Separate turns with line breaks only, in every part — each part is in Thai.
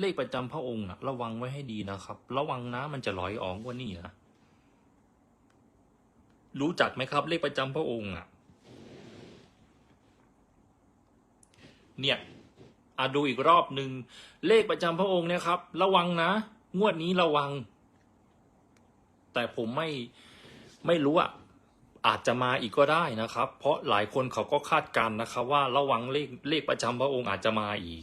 เลขประจำพระองค์อะระวังไว้ให้ดีนะครับ ระวังนะมันจะลอยออกกว่านี่นะรู้จักไหมครับ เลขประจำพระองค์อะเนี่ยอะดูอีกรอบหนึ่งเลขประจำพระองค์เนี่ยครับ ระวังนะ งวดนี้ระวัง แต่ผมไม่ไม่รู้อะอาจจะมาอีกก็ได้นะครับ เพราะหลายคนเขาก็คาดการณ์นะครับ ว่าระวังเลขเลขประจำพระองค์อาจจะมาอีก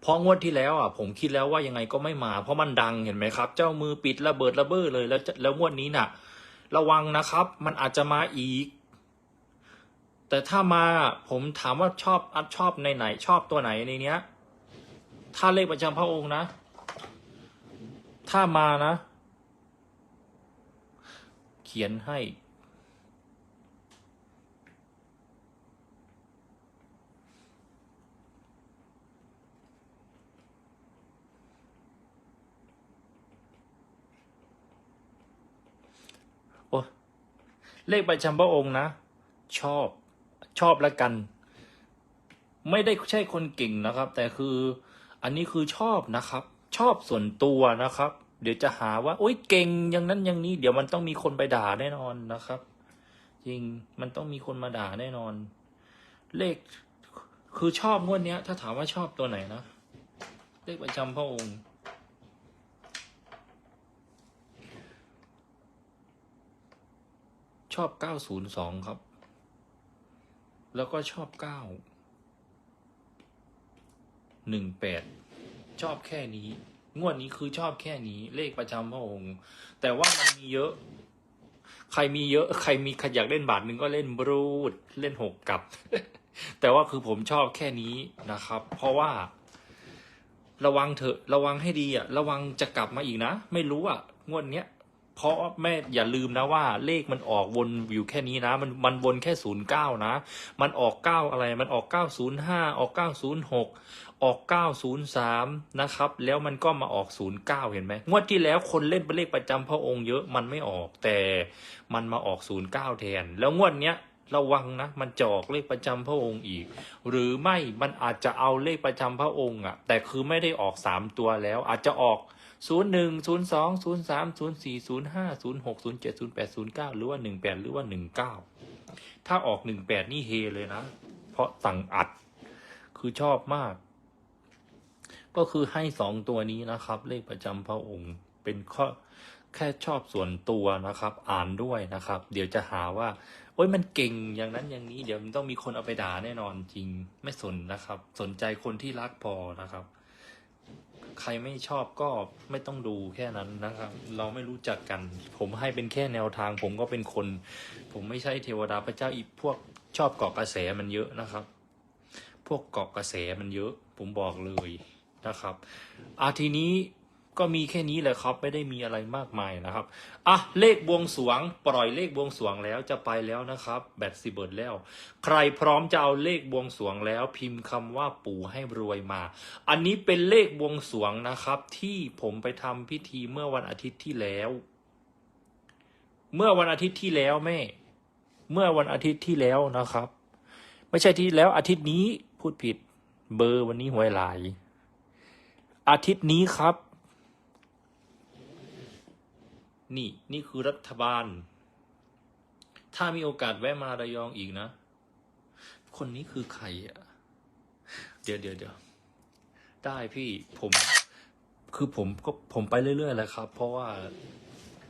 เพราะงวดที่แล้วอะผมคิดแล้วว่ายังไงก็ไม่มา เพราะมันดังเห็นไหมครับ เจ้ามือปิดระเบิดระเบ้อเลยแล้วแล้วงวดนี้น่ะ ระวังนะครับ มันอาจจะมาอีก แต่ถ้ามาผมถามว่าชอบอัดชอบในไหน ชอบตัวไหนในเนี้ย ถ้าเลขประจำพระองค์นะ ถ้ามานะ เขียนให้ โอ้เลขประจำพระองค์นะ ชอบชอบแล้วกัน ไม่ได้ใช่คนเก่งนะครับ แต่คืออันนี้คือชอบนะครับ ชอบส่วนตัวนะครับ เดี๋ยวจะหาว่า โอ๊ยเก่งอย่างนั้นอย่างนี้ เดี๋ยวมันต้องมีคนไปด่าแน่นอนนะครับ จริงมันต้องมีคนมาด่าแน่นอน เลขคือชอบงวดเนี้ย ถ้าถามว่าชอบตัวไหนนะเลขประจำพระองค์ ชอบเก้าศูนย์สองครับ แล้วก็ชอบเก้าหนึ่งแปดชอบแค่นี้ งวดนี้คือชอบแค่นี้ เลขประจำพระองค์ แต่ว่ามันมีเยอะ ใครมีเยอะ ใครมีใครอยากเล่นบาทหนึ่งก็เล่นบรูด เล่นหกกลับ แต่ว่าคือผมชอบแค่นี้นะครับ เพราะว่า ระวังเถอะ ระวังให้ดีอะ ระวังจะกลับมาอีกนะ ไม่รู้อะ งวดเนี้ย เพราะแม่อย่าลืมนะว่าเลขมันออกวนอยู่แค่นี้นะ มันมันวนแค่ศูนย์เก้านะ มันออกเก้าอะไรมันออกเก้าศูนย์ห้าออกเก้าศูนย์หกออกเก้าศูนย์สามนะครับ แล้วมันก็มาออกศูนย์เก้าเห็นไหมงวดที่แล้วคนเล่นเป็นเลขประจำพระองค์เยอะมันไม่ออกแต่มันมาออกศูนย์เก้าแทน แล้วงวดเนี้ย ระวังนะมันจะออกเลขประจำพระองค์อีก หรือไม่มันอาจจะเอาเลขประจำพระองค์อะ แต่คือไม่ได้ออกสามตัวแล้ว อาจจะออกศูนย์หนึ่งศูนย์สองศูนย์สามศูนย์สี่ศูนย์ห้าศูนย์หกศูนย์เจ็ดศูนย์แปดศูนย์เก้าหรือว่าหนึ่งแปดหรือว่าหนึ่งเก้าถ้าออกหนึ่งแปดนี่เฮเลยนะ เพราะสั่งอัด คือชอบมาก ก็คือให้สองตัวนี้นะครับ เลขประจำพระองค์เป็นข้อ แค่ชอบส่วนตัวนะครับ อ่านด้วยนะครับ เดี๋ยวจะหาว่าโอ้ยมันเก่งอย่างนั้นอย่างนี้ เดี๋ยวมันต้องมีคนเอาไปด่าแน่นอนจริงไม่สนนะครับ สนใจคนที่รักพอนะครับ ใครไม่ชอบก็ไม่ต้องดูแค่นั้นนะครับ เราไม่รู้จักกัน ผมให้เป็นแค่แนวทาง ผมก็เป็นคน ผมไม่ใช่เทวดาพระเจ้าอีกพวกชอบเกาะกระแสมันเยอะนะครับ พวกเกาะกระแสมันเยอะ ผมบอกเลยนะครับอาทีนี้ ก็มีแค่นี้แหละครับ ไม่ได้มีอะไรมากมายนะครับอะเลขบวงสรวง ปล่อยเลขบวงสรวงแล้วจะไปแล้วนะครับ แบตสิเบิร์ดแล้ว ใครพร้อมจะเอาเลขบวงสรวงแล้ว พิมพ์คำว่าปู่ให้รวยมา อันนี้เป็นเลขบวงสรวงนะครับ ที่ผมไปทำพิธีเมื่อวันอาทิตย์ที่แล้ว เมื่อวันอาทิตย์ที่แล้วแม่ เมื่อวันอาทิตย์ที่แล้วนะครับ ไม่ใช่ที่แล้วอาทิตย์นี้พูดผิด เบอร์วันนี้หวยหลายอาทิตย์นี้ครับ นี่นี่คือรัฐบาล ถ้ามีโอกาสแวะมาระยองอีกนะ คนนี้คือใครอะ เดี๋ยวเดี๋ยวเดี๋ยวได้พี่ผมคือผมก็ผมไปเรื่อยๆแหละครับ เพราะว่า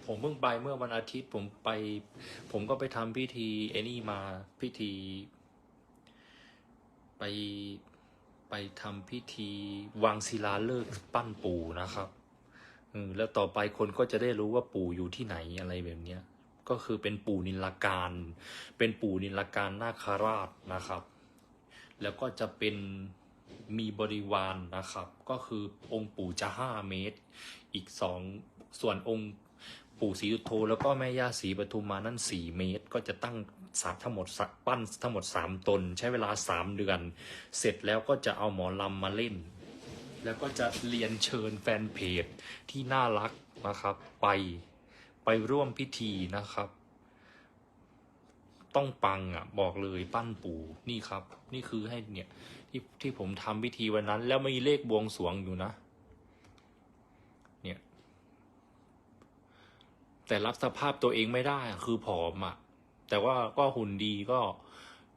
ผมเพิ่งไปเมื่อวันอาทิตย์ผมไป ผมก็ไปทำพิธีไอ้นี่มาพิธี ไปไปทำพิธีวางศิลาฤกษ์ปั้นปู่นะครับ เออแล้วต่อไปคนก็จะได้รู้ว่าปู่อยู่ที่ไหนอะไรแบบเนี้ย ก็คือเป็นปู่นิลการ เป็นปู่นิลการนาคราชนะครับ แล้วก็จะเป็นมีบริวารนะครับ ก็คือองค์ปู่จะห้าเมตร อีกสองส่วนองค์ปู่ศรีสุโธแล้วก็แม่ย่าศรีปทุมมานั่นสี่เมตร ก็จะตั้งสามทั้งหมดปั้นทั้งหมดสามตน ใช้เวลาสามเดือน เสร็จแล้วก็จะเอาหมอลำมาเล่น แล้วก็จะเรียนเชิญแฟนเพจที่น่ารักนะครับ ไปไปร่วมพิธีนะครับ ต้องปังอะ บอกเลยปั้นปูนี่ครับ นี่คือให้เนี่ยที่ที่ผมทำพิธีวันนั้น แล้วมีเลขบวงสวงอยู่นะ เนี่ย แต่รับสภาพตัวเองไม่ได้คือผอมอะ แต่ว่าก็หุ่นดีก็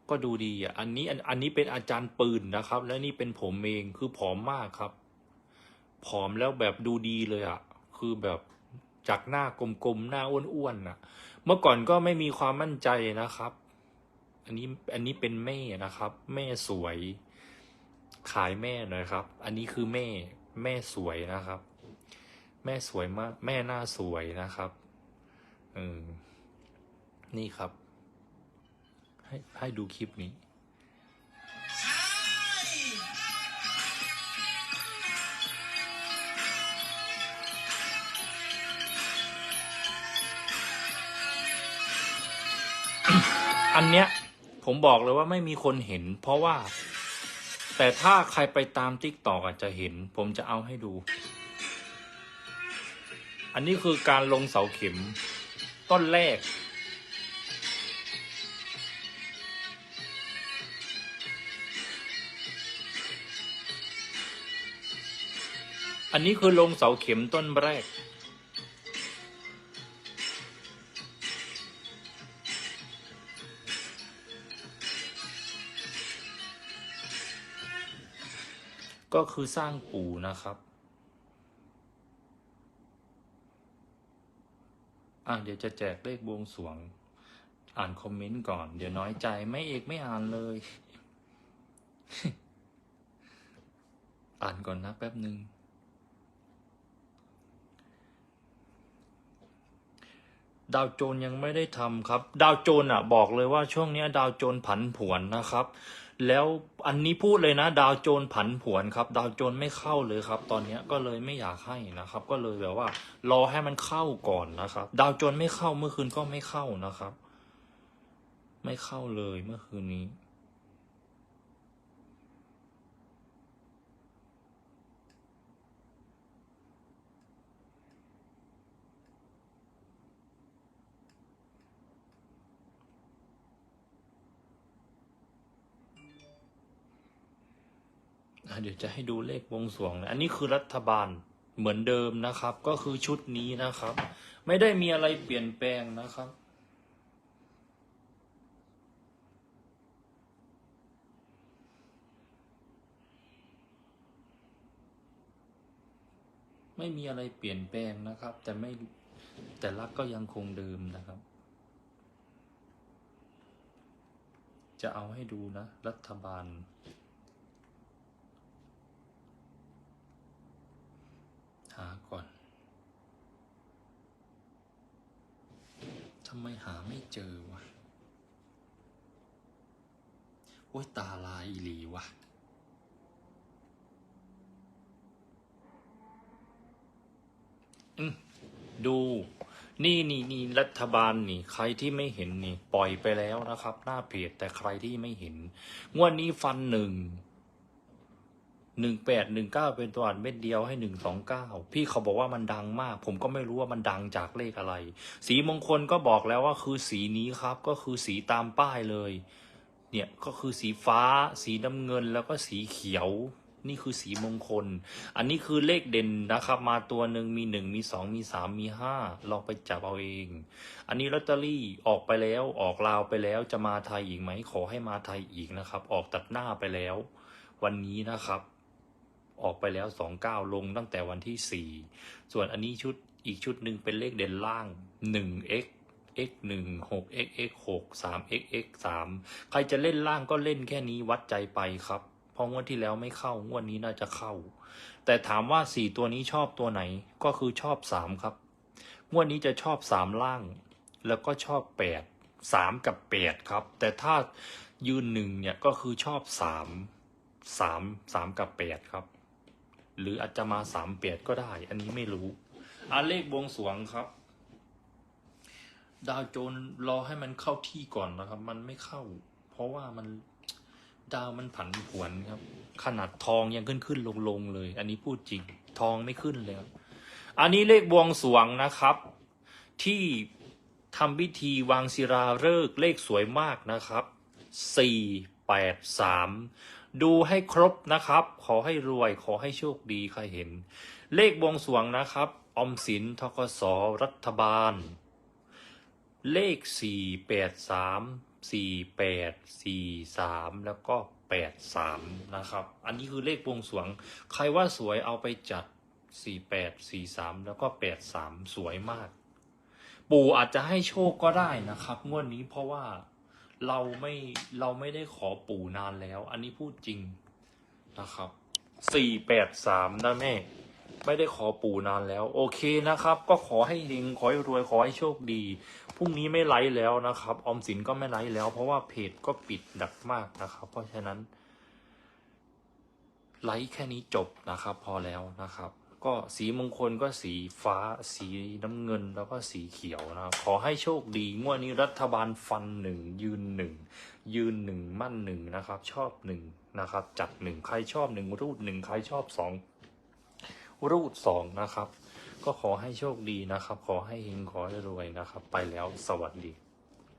ก็ดูดีอะ อันนี้อันอันนี้เป็นอาจารย์ปืนนะครับ และนี่เป็นผมเองคือผอมมากครับ ผอมแล้วแบบดูดีเลยอะ คือแบบจากหน้ากลมๆหน้าอ้วนๆน่ะเมื่อก่อนก็ไม่มีความมั่นใจนะครับ อันนี้อันนี้เป็นแม่นะครับ แม่สวย ขายแม่หน่อยครับ อันนี้คือแม่แม่สวยนะครับ แม่สวยมาก แม่หน้าสวยนะครับเออนี่ครับ ให้ให้ดูคลิปนี้อันเนี้ยผมบอกเลยว่าไม่มีคนเห็น เพราะว่า แต่ถ้าใครไปตามติ๊กตอกอาจจะเห็น ผมจะเอาให้ดู อันนี้คือการลงเสาเข็มต้นแรก อันนี้คือลงเสาเข็มต้นแรก ก็คือสร้างปู่นะครับ อะเดี๋ยวจะแจกเลขบวงสวง อ่านคอมเมนต์ก่อน เดี๋ยวน้อยใจไม่เอกไม่อ่านเลย อ่านก่อนนะแป๊บหนึ่ง ดาวโจนยังไม่ได้ทำครับ ดาวโจนอะบอกเลยว่าช่วงนี้ดาวโจนผันผวนนะครับ แล้วอันนี้พูดเลยนะ ดาวโจนผันผวนครับ ดาวโจนไม่เข้าเลยครับ ตอนนี้ก็เลยไม่อยากให้นะครับ ก็เลยแบบว่า รอให้มันเข้าก่อนนะครับ ดาวโจนไม่เข้าเมื่อคืนก็ไม่เข้านะครับ ไม่เข้าเลยเมื่อคืนนี้ เดี๋ยวจะให้ดูเลขวงสวงนะอันนี้คือรัฐบาลเหมือนเดิมนะครับ ก็คือชุดนี้นะครับ ไม่ได้มีอะไรเปลี่ยนแปลงนะครับ ไม่มีอะไรเปลี่ยนแปลงนะครับ แต่ไม่แต่ลักก็ยังคงเดิมนะครับ จะเอาให้ดูนะ รัฐบาล หา ก่อนทำไมหาไม่เจอวะโอ้ยตาลายอีหลีวะอืมดู นี่นี่นี่รัฐบาลนี่ ใครที่ไม่เห็นนี่ ปล่อยไปแล้วนะครับ หน้าเพจแต่ใครที่ไม่เห็นงวดนี้ฟันหนึ่ง หนึ่งแปดหนึ่งเก้าเป็นตัวอ่านเม็ดเดียวให้หนึ่งสองเก้าพี่เขาบอกว่ามันดังมาก ผมก็ไม่รู้ว่ามันดังจากเลขอะไร สีมงคลก็บอกแล้วว่าคือสีนี้ครับ ก็คือสีตามป้ายเลย เนี่ยก็คือสีฟ้า สีน้ำเงินแล้วก็สีเขียว นี่คือสีมงคล อันนี้คือเลขเด่นนะครับ มาตัวหนึ่งมีหนึ่งมีสองมีสามมีห้าลองไปจับเอาเอง อันนี้ลอตเตอรี่ออกไปแล้วออกลาวไปแล้วจะมาไทยอีกไหมขอให้มาไทยอีกนะครับ ออกตัดหน้าไปแล้ว วันนี้นะครับ ออกไปแล้วสองเก้าลงตั้งแต่วันที่สี่ส่วนอันนี้ชุดอีกชุดหนึ่งเป็นเลขเด่นล่างหนึ่ง x x หนึ่งหก x x หกสาม x x สามใครจะเล่นล่างก็เล่นแค่นี้วัดใจไปครับเพราะงวดที่แล้วไม่เข้างวดนี้น่าจะเข้า แต่ถามว่าสี่ตัวนี้ชอบตัวไหนก็คือชอบสามครับงวดนี้จะชอบสามล่าง แล้วก็ชอบแปดสามกับแปดครับ แต่ถ้ายืนหนึ่งเนี่ยก็คือชอบสามสามสามกับแปดครับ หรืออาจจะมาสามแปดก็ได้ อันนี้ไม่รู้อาเลขบวงสวงครับ ดาวโจนรอให้มันเข้าที่ก่อนนะครับ มันไม่เข้า เพราะว่ามันดาวมันผันผวนครับ ขนาดทองยังขึ้นขึ้นลงลงเลย อันนี้พูดจริง ทองไม่ขึ้นเลยครับอันนี้เลขบวงสวงนะครับ ที่ทำพิธีวางศิลาฤกษ์เลขสวยมากนะครับสี่แป ดูให้ครบนะครับ ขอให้รวยขอให้โชคดีใครเห็น เลขบวงสวงนะครับอมสินทกสรัฐบาล เลขสี่แปดสามสี่แปดสี่สามแล้วก็แปดสามนะครับ อันนี้คือเลขบวงสวง ใครว่าสวยเอาไปจัดสี่แปดสี่สามแล้วก็แปดสามสวยมาก ปู่อาจจะให้โชคก็ได้นะครับ งวดนี้เพราะว่า เราไม่เราไม่ได้ขอปู่นานแล้ว อันนี้พูดจริงนะครับสี่แปดสามนะแม่ ไม่ได้ขอปู่นานแล้ว โอเคนะครับ ก็ขอให้เฮงขอให้รวยขอให้โชคดีพรุ่งนี้ไม่ไลฟ์แล้วนะครับ ออมสินก็ไม่ไลฟ์แล้ว เพราะว่าเพจก็ปิดดักมากนะครับ เพราะฉะนั้นไลฟ์แค่นี้จบนะครับ พอแล้วนะครับ ก็สีมงคลก็สีฟ้า สีน้ำเงินแล้วก็สีเขียวนะครับ ขอให้โชคดีงวดนี้รัฐบาลฟันหนึ่งยืนหนึ่งยืนหนึ่งมั่นหนึ่งนะครับ ชอบหนึ่งนะครับ จัดหนึ่งใครชอบหนึ่งรูดหนึ่งใครชอบสองรูดสองนะครับ ก็ขอให้โชคดีนะครับ ขอให้เฮงขอให้รวยนะครับ ไปแล้วสวัสดี